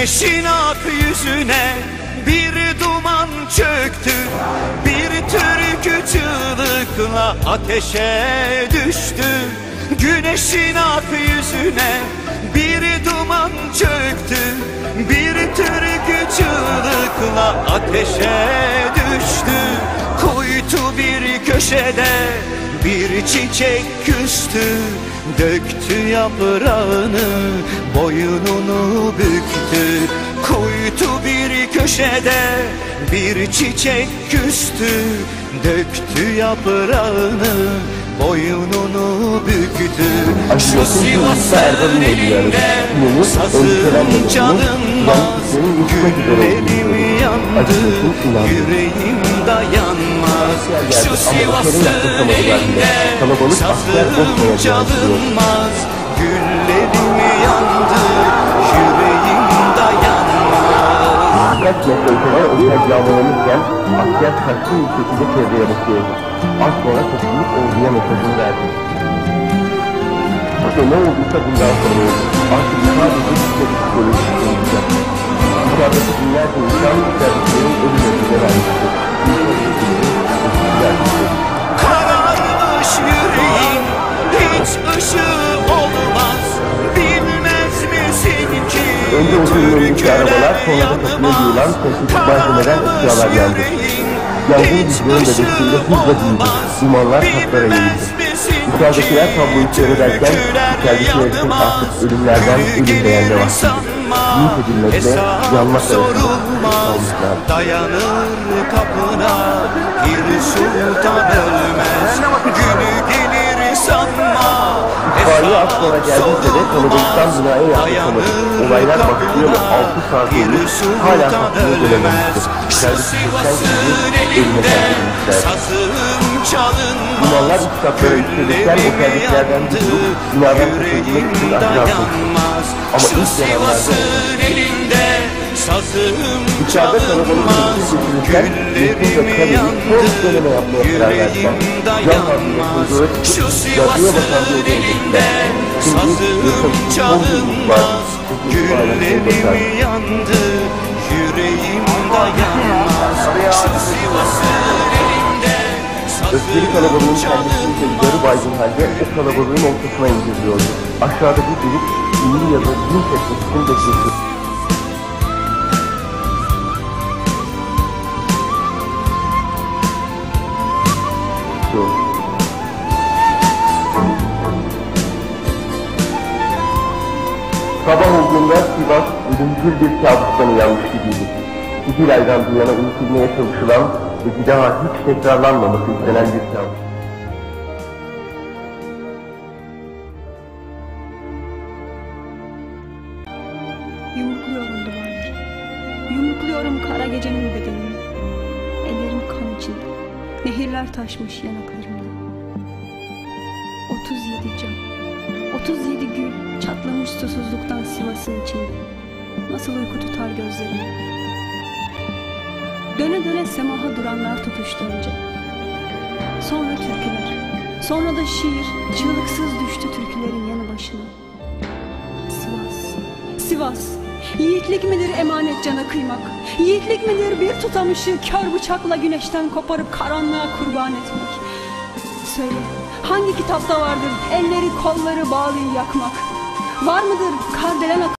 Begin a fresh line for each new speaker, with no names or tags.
yüzüne bir duman çöktü. Bir türkü çığlıkla ateşe düştü. Güneşin ak yüzüne bir duman çöktü. Bir türkü çığlıkla ateşe düştü. Kuytu bir köşede bir çiçek küstü Döktü yaprağını boynunu büktü. Kuytu bir köşede bir çiçek küstü Döktü yaprağını boynunu büktü. Şu Sivas'ın elinde sazım çalınmaz Güllerim yandı yüreğim dayanmaz Şu Sivas'ın elinde sazım çalınmaz Güllerim yandı yüreğim dayanmaz
Birkaç metre ötede özel yağmalanırken asker kaçtı bir şekilde çevreye bakıyordu. Az sonra topluluk orduya mesajını verdi. İşte ne olduysa bundan sonra oldu. Artık sadece bir psikolojik olacak. Dışarıdaki binlerce insan içeridekilerin ölüm ödüne vermişti. Önce o filmdeki arabalar, sonra da kapıya giyilen sentetik malzemeden eşyalar yandı. Yangın güçlerin de vesile hızla büyüdü. Dumanlar katlara yayıldı. Dışarıdakiler tabloyu seyrederken içeridekiler için artık ölümlerden ölüm beğenme vakti. Yiğit edilmekle yanmak arasında kalmışlar.
Dayanır kapına bir sultan ölmez Günü gelir sanma
Az sonra geldiyse de kalabalıktan binaya yaklaşamadı. Olaylar başlıyor ve 6 saat olmuş hala kapıya dönememişti. İçeridekiler gibi
Sazım çalınmaz
Dumanlar üst katlara yükselirken oteldekilerden bir grup binadan kurtulmak için koştu. Ama ilk
elinde sazım
İçeride
çalınmaz
sessiz geçirirken Mesut ve
Güllerim
Kadir
yandı. Yüreğim dayanmaz Şu Sivas'ın elinde sazım çalınmaz. Güllerim yandı. Yüreğim dayanmaz Şu Sivas'ın elinde
Öfkeli kalabalığın kendisini yarı baygın halde o kalabalığın ortasına indiriyordu. Aşağıda bir grup iyi ya da din teslisini bekletiyor. Sabah olduğunda Sivas ölümcül bir kabustan uyanmış gibiydi. İki aydan bu yana unutulmaya çalışılan ve bir daha hiç tekrarlanmaması istenen bir kabus.
Yumrukluyorum duvarları. Yumrukluyorum kara gecenin bedenini. Ellerim kan içinde. Nehirler taşmış yanaklarımda. 37 can. 37 susuzluktan Sivas'ın içinde. Nasıl uyku tutar gözlerimi. Döne döne semaha duranlar tutuştu önce. Sonra türküler. Sonra da şiir çığlıksız düştü türkülerin yanı başına. Sivas, Sivas. Yiğitlik midir emanet cana kıymak? Yiğitlik midir bir tutamışı kör bıçakla güneşten koparıp karanlığa kurban etmek? Söyle, hangi kitapta vardır elleri kolları bağlıyı yakmak? Var mıdır kardelen